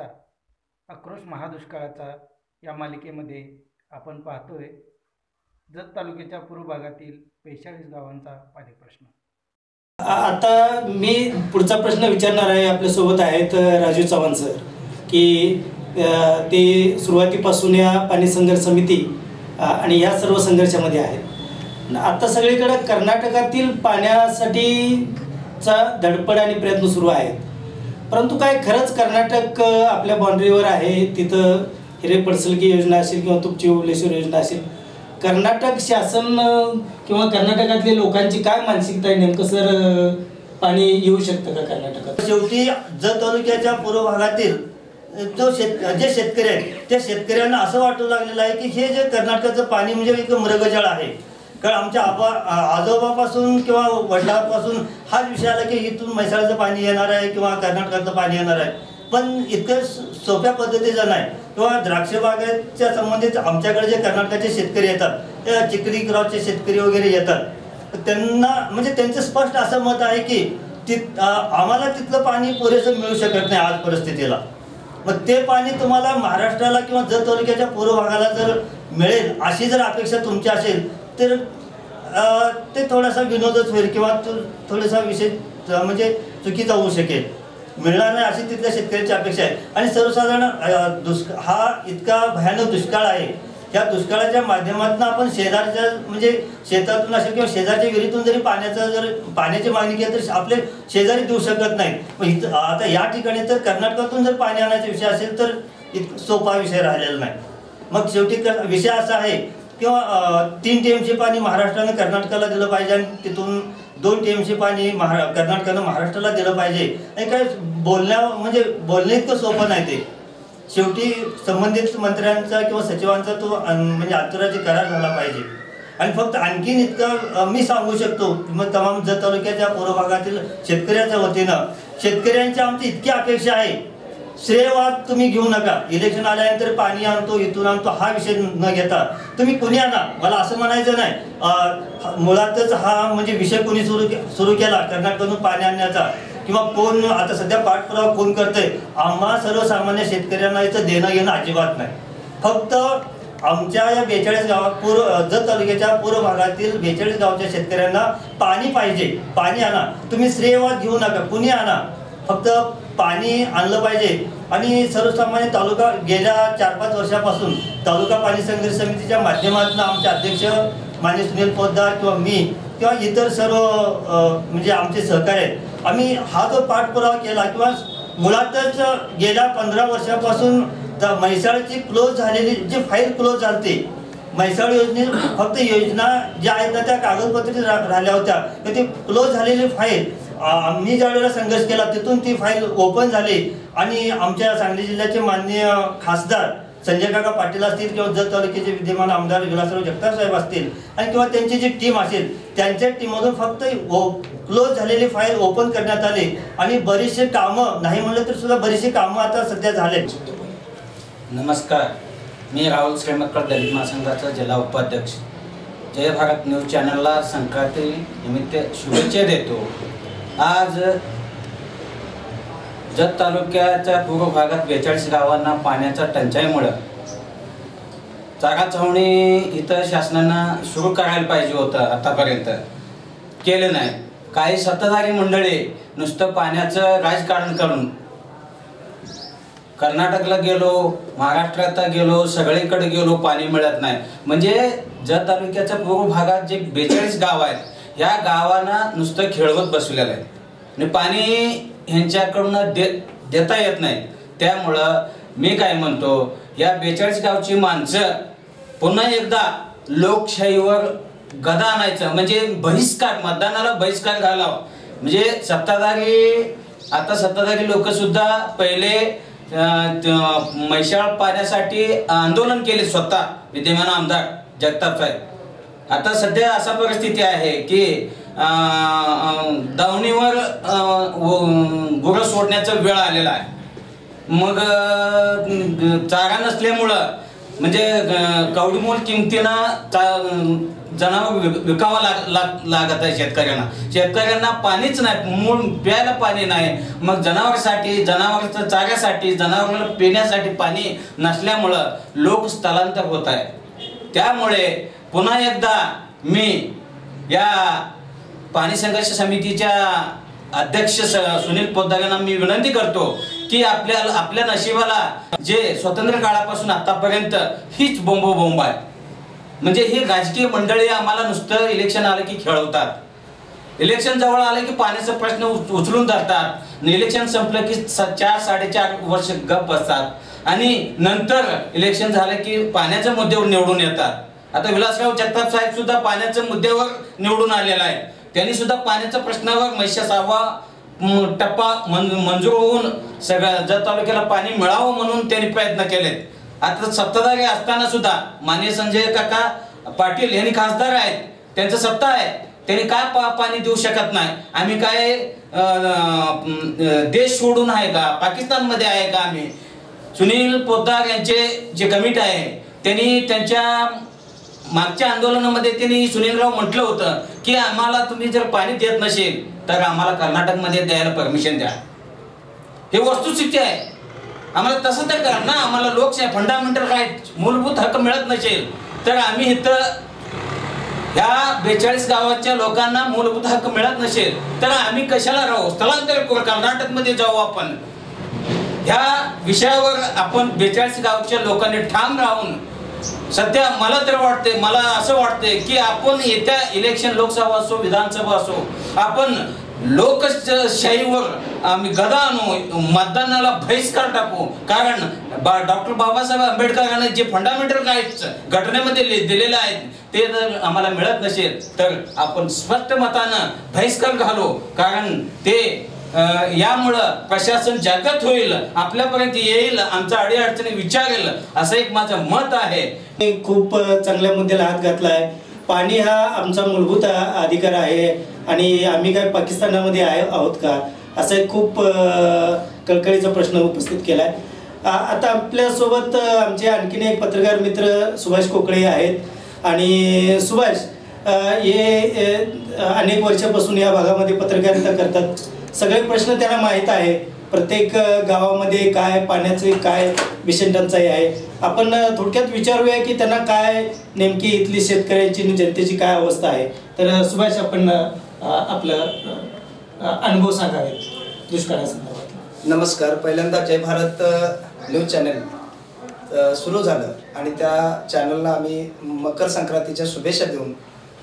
विशेषतः आक्रोश महादुष्काळाचा या मालिकेमध्ये आपण पाहतोय. जत तालुक्याच्या पूर्व भागातील बेचाळीस गावांचा पाणी प्रश्न. आता मी पुढचा प्रश्न विचारणार आहे आपल्यासोबत आहेत राजीव राजू चव्हाण सर की ते सुरुवातीपासून या पाणी संघर्ष समिती आणि या सर्व संघर्षामध्ये आहेत. आता सगळीकडे कर्नाटकातील पाण्यासाठीचा धडपड आणि प्रयत्न सुरू आहेत. परंतु काय खरंच कर्नाटक आपल्या बाँड्रीवर आहे तिथं हिरे पडसलकी योजना असेल किंवा तुपची ओबलेश्वर योजना असेल कर्नाटक शासन किंवा कर्नाटकातल्या लोकांची काय मानसिकता आहे नेमकं सर पाणी येऊ शकतं का कर्नाटकात? शेवटी जत तालुक्याच्या पूर्व भागातील जो शेत जे शेतकरी आहेत त्या शेतकऱ्यांना असं वाटू लागलेलं आहे की हे जे कर्नाटकाचं पाणी म्हणजे एक मृगजळ आहे. कारण आमच्या आपा आजोबापासून किंवा वडिलांपासून हाच विषय आला की इथून म्हैसाळचं पाणी येणार आहे किंवा कर्नाटकाचं पाणी येणार आहे. पण इतकं सोप्या पद्धतीचं नाही. किंवा द्राक्ष बागेच्या संबंधित आमच्याकडे जे कर्नाटकाचे शेतकरी येतात त्या चिखली क्रॉसचे शेतकरी वगैरे येतात. त्यांना म्हणजे त्यांचं स्पष्ट असं मत आहे की तिथ आम्हाला तिथलं पाणी पुरेसं मिळू शकत नाही आज परिस्थितीला. मग ते पाणी तुम्हाला महाराष्ट्राला किंवा जत तालुक्याच्या पूर्व भागाला जर मिळेल अशी जर अपेक्षा तुमची असेल तर ते थोडासा विनोदच होईल किंवा तो थोडासा विषय म्हणजे चुकीचा होऊ शकेल. मिळणार नाही अशी तिथल्या शेतकऱ्याची अपेक्षा आहे. आणि सर्वसाधारण दुष्काळ हा इतका भयानक दुष्काळ आहे. या दुष्काळाच्या माध्यमातून आपण शेजारच्या म्हणजे शेतातून असेल किंवा शेजारच्या विहिरीतून जरी पाण्याचा जर पाण्याची मागणी केली तर आपले शेजारी देऊ शकत नाही इथं आता या ठिकाणी तर कर्नाटकातून जर पाणी आणायचा विषय असेल तर इत सोपा विषय राहिलेला नाही. मग शेवटी क- विषय असा आहे किंवा तीन टीएमचे पाणी महाराष्ट्रानं कर्नाटकाला दिलं पाहिजे आणि तिथून दोन टीएमचे पाणी महारा कर्नाटकानं महाराष्ट्राला दिलं पाहिजे. आणि काय बोलण्या म्हणजे बोलणे इतकं सोपं नाही ते. शेवटी संबंधित मंत्र्यांचा किंवा सचिवांचा तो म्हणजे आंतरराज्य करार झाला पाहिजे. आणि फक्त आणखीन इतकं मी सांगू शकतो मग तमाम जत तालुक्याच्या पूर्व भागातील शेतकऱ्याच्या वतीनं. शेतकऱ्यांची आमची इतकी अपेक्षा आहे. श्रेयवाद तुम्ही घेऊ नका. इलेक्शन आल्यानंतर पाणी आणतो इथून आणतो हा विषय न घेता. तुम्ही कुणी आणा? मला असं म्हणायचं नाही. मुळातच हा म्हणजे विषय कोणी सुरू सुरू केला? कर्नाटकडून पाणी आणण्याचा. किंवा कोण आता सध्या पाठपुरावा कोण करतंय? आम्हा सर्वसामान्य शेतकऱ्यांना याचं देणं घेणं अजिबात नाही. फक्त आमच्या या बेचाळीस गावात पूर्व जत तालुक्याच्या पूर्व भागातील बेचाळीस गावच्या शेतकऱ्यांना पाणी पाहिजे. पाणी आणा. तुम्ही श्रेयवाद घेऊ नका. कुणी आणा? फक्त पाणी आणलं पाहिजे. आणि सर्वसामान्य तालुका गेल्या चार पाच वर्षापासून तालुका पाणी संघर्ष समितीच्या माध्यमातून आमचे अध्यक्ष मान्य सुनील पोद्दार किंवा मी किंवा इतर सर्व म्हणजे आमचे सहकार्य आहेत. आम्ही हा जो पाठपुरावा केला किंवा मुळातच गेल्या पंधरा वर्षापासून द- म्हैसाळची क्लोज झालेली जी फाईल क्लोज झाली म्हैसाळ योजने फक्त योजना ज्या आहेत ना त्या कागदपत्री रा- राहिल्या होत्या. तर ती क्लोज झालेली फाईल आम्ही ज्या वेळेला संघर्ष केला तिथून ती फाईल ओपन झाली. आणि आमच्या सांगली जिल्ह्याचे माननीय खासदार संजय काका पाटील असतील किंवा जत तालुक्याचे विद्यमान आमदार विलासराव जगताप साहेब असतील आणि किंवा त्यांची जी टीम असेल त्यांच्या टीममधून फक्त क्लोज झालेली फाईल ओपन करण्यात आली. आणि बरीचशी कामं नाही म्हणलं तर सुद्धा बरीचशी कामं आता सध्या झाले नमस्कार. मी राहुल श्रीमकर दलित महासंघाचा जिल्हा उपाध्यक्ष. जय भारत न्यूज चॅनलला संक्रांती निमित्त शुभेच्छा देतो. आज जत तालुक्याच्या पूर्व भागात बेचाळीस गावांना पाण्याच्या टंचाईमुळं चारा छावणी इथं शासनानं सुरू करायला पाहिजे होतं आतापर्यंत. केलं नाही. काही सत्ताधारी मंडळी नुसतं पाण्याचं राजकारण करून कर्नाटकला गेलो महाराष्ट्रात गेलो सगळीकडे गेलो पाणी मिळत नाही. म्हणजे जत तालुक्याच्या पूर्व भागात जे बेचाळीस गाव आहेत या गावांना नुसतं खेळवत बसवलेलं आहे. आणि पाणी ह्यांच्याकडून दे देता येत नाही. त्यामुळं मी काय म्हणतो या बेचाळीस गावची माणसं पुन्हा एकदा लोकशाहीवर गदा आणायचं. म्हणजे बहिष्कार मतदानाला बहिष्कार घालावा. म्हणजे सत्ताधारी आता सत्ताधारी लोक सुद्धा पहिले मैशाळ पाण्यासाठी आंदोलन केले स्वतः विद्यमान आमदार जगताप साहेब. आता सध्या असा परिस्थिती आहे की दावणीवर व- गुरं सोडण्याचा वेळ आलेला आहे. मग चारा नसल्यामुळं म्हणजे कवडीमोल किमतीनं चा- जनावर विक- विकावं लाग लाग- लागत आहे शेतकऱ्यांना. शेतकऱ्यांना पाणीच नाही मूळ प्यायला पाणी नाही. मग जनावरसाठी जनावरांच्या चाऱ्यासाठी जनावरांना पिण्यासाठी पाणी नसल्यामुळं लोक स्थलांतर होत आहे त्यामुळे पुन्हा एकदा मी या पाणी संघर्ष समितीच्या अध्यक्ष स- सुनील पोद्दार यांना मी विनंती करतो की आपल्या आपल्या नशिबाला जे स्वतंत्र काळापासून आतापर्यंत हीच बोंब बोंब आहे. म्हणजे ही राजकीय मंडळी आम्हाला नुसतं इलेक्शन आलं की खेळवतात. इलेक्शन जवळ आलं की पाण्याचा प्रश्न उच- उचलून धरतात. इलेक्शन संपलं की स- चार साडेचार वर्ष गप बसतात. आणि नंतर इलेक्शन झालं की पाण्याच्या मुद्द्यावर निवडून येतात. आता विलासराव जगताप साहेब सुद्धा पाण्याच्या मुद्द्यावर निवडून आलेला आहे. त्यांनी सुद्धा पाण्याच्या प्रश्नावर मैशा सहावा टप्पा मन- मंजूर होऊन सगळ्या जत तालुक्याला पाणी मिळावं म्हणून त्यांनी प्रयत्न केलेत. आता सत्ताधारी असताना सुद्धा माननीय संजय काका पाटील यांनी खासदार आहेत. त्यांचं सत्ता आहे. त्यांनी काय पा पाणी देऊ शकत नाही? आम्ही काय देश सोडून आहे का? पाकिस्तानमध्ये आहे का आम्ही? सुनील पोद्दार यांचे जे कमिटी आहे त्यांनी त्यांच्या मागच्या आंदोलनामध्ये त्यांनी सुनीलराव म्हटलं होतं की आम्हाला तुम्ही जर पाणी देत नसेल तर आम्हाला कर्नाटकमध्ये द्यायला परमिशन द्या. हे वस्तुस्थिती आहे. आम्हाला तसं तर करा ना आम्हाला लोकशाही फंडामेंटल राईट मूलभूत हक्क मिळत नसेल तर आम्ही इथं ह्या बेचाळीस गावाच्या लोकांना मूलभूत हक्क मिळत नसेल तर आम्ही कशाला राहू? स्थलांतर करू कर्नाटकमध्ये जाऊ आपण. ह्या विषयावर आपण बेचाळीस गावच्या लोकांनी ठाम राहून सध्या मला तर वाटते मला असं वाटते की आपण येत्या इलेक्शन लोकसभा असो विधानसभा असो आपण लोकशाहीवर आम्ही गदा आणू मतदानाला बहिष्कार टाकू. कारण बा डॉक्टर बाबासाहेब आंबेडकरांनी जे फंडामेंटल राईट्स घटनेमध्ये दिलेलं दिलेले आहेत ते जर आम्हाला मिळत नसेल तर आपण स्पष्ट मतानं बहिष्कार घालू. कारण ते यामुळं प्रशासन जागत होईल आपल्यापर्यंत येईल आमचा अडीअडचणी विचारेल असं एक माझं मत आहे. मी खूप चांगल्या मुद्द्याला हात घातला आहे पाणी हा आमचा मूलभूत अधिकार आहे आणि आम्ही काय पाकिस्तानामध्ये आहे आहोत का? असा एक खूप कळकळीचा प्रश्न उपस्थित केला आहे आता आपल्यासोबत आमचे आणखीन एक पत्रकार मित्र सुभाष कोकळे आहेत. आणि सुभाष हे अनेक वर्षापासून या भागामध्ये पत्रकारिता करतात. सगळे प्रश्न त्यांना माहीत आहे. प्रत्येक गावामध्ये काय पाण्याचे काय भीषण टंचाई आहे. आपण थोडक्यात विचारूया की त्यांना काय नेमकी इथली शेतकऱ्यांची आणि जनतेची काय अवस्था आहे. तर सुभाष आपण आपलं अनुभव सांगावेत दुष्काळासंदर्भात नमस्कार. पहिल्यांदा जय भारत न्यूज चॅनल सुरू झालं. आणि त्या चॅनलला आम्ही मकर संक्रांतीच्या शुभेच्छा देऊन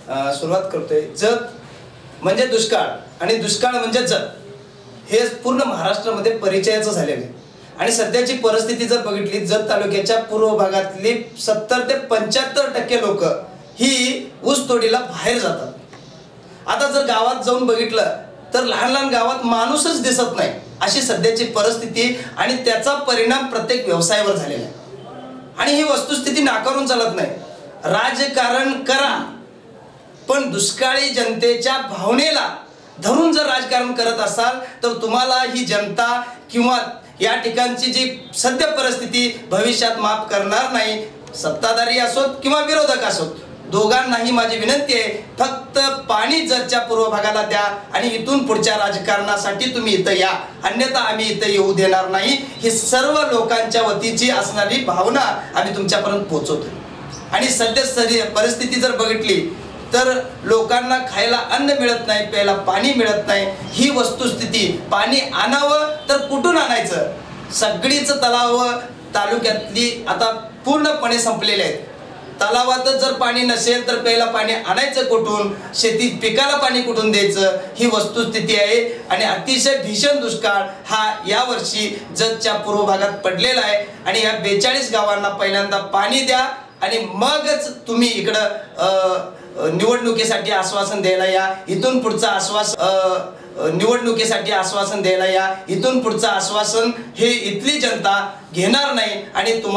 सुरुवात करतोय. जत म्हणजे दुष्काळ आणि दुष्काळ म्हणजे जत. हे पूर्ण महाराष्ट्रामध्ये परिचयाचं झालेलं आहे. आणि सध्याची परिस्थिती जर बघितली जत तालुक्याच्या पूर्व भागातली सत्तर ते पंच्याहत्तर टक्के लोक ही ऊस तोडीला बाहेर जातात. आता जर गावात जाऊन बघितलं तर लहान लहान गावात माणूसच दिसत नाही अशी सध्याची परिस्थिती आणि त्याचा परिणाम प्रत्येक व्यवसायावर झालेला आहे. आणि ही वस्तुस्थिती नाकारून चालत नाही. राजकारण करा. पण दुष्काळी जनतेच्या भावनेला धरून जर राजकारण करत असाल तर तुम्हाला ही जनता किंवा या ठिकाणची जी सद्य परिस्थिती भविष्यात माफ करणार नाही सत्ताधारी असोत किंवा विरोधक असोत दोघांनाही माझी विनंती आहे फक्त पाणी जरच्या पूर्व भागाला द्या आणि इथून पुढच्या राजकारणासाठी तुम्ही इथं या. अन्यथा आम्ही इथं येऊ देणार नाही. ही सर्व लोकांच्या वतीची असणारी भावना आम्ही तुमच्यापर्यंत पोहोचवतो. आणि सध्या परिस्थिती जर बघितली तर लोकांना खायला अन्न मिळत नाही प्यायला पाणी मिळत नाही. ही वस्तुस्थिती पाणी आणावं तर कुठून आणायचं? सगळीच तलाव तालुक्यातली आता पूर्णपणे संपलेले आहेत. तलावातच जर पाणी नसेल तर प्यायला पाणी आणायचं कुठून? शेती पिकाला पाणी कुठून द्यायचं? ही वस्तुस्थिती आहे आणि अतिशय भीषण दुष्काळ हा यावर्षी जगच्या पूर्व भागात पडलेला आहे. आणि या बेचाळीस गावांना पहिल्यांदा पाणी द्या आणि मगच तुम्ही इकडं निवडणुकीसाठी आश्वासन द्यायला या. इथून पुढचं आश्वासन निवडणुकीसाठी आश्वासन द्यायला या. इथून पुढचं आश्वासन हे इथली जनता घेणार नाही आणि तुम्हाला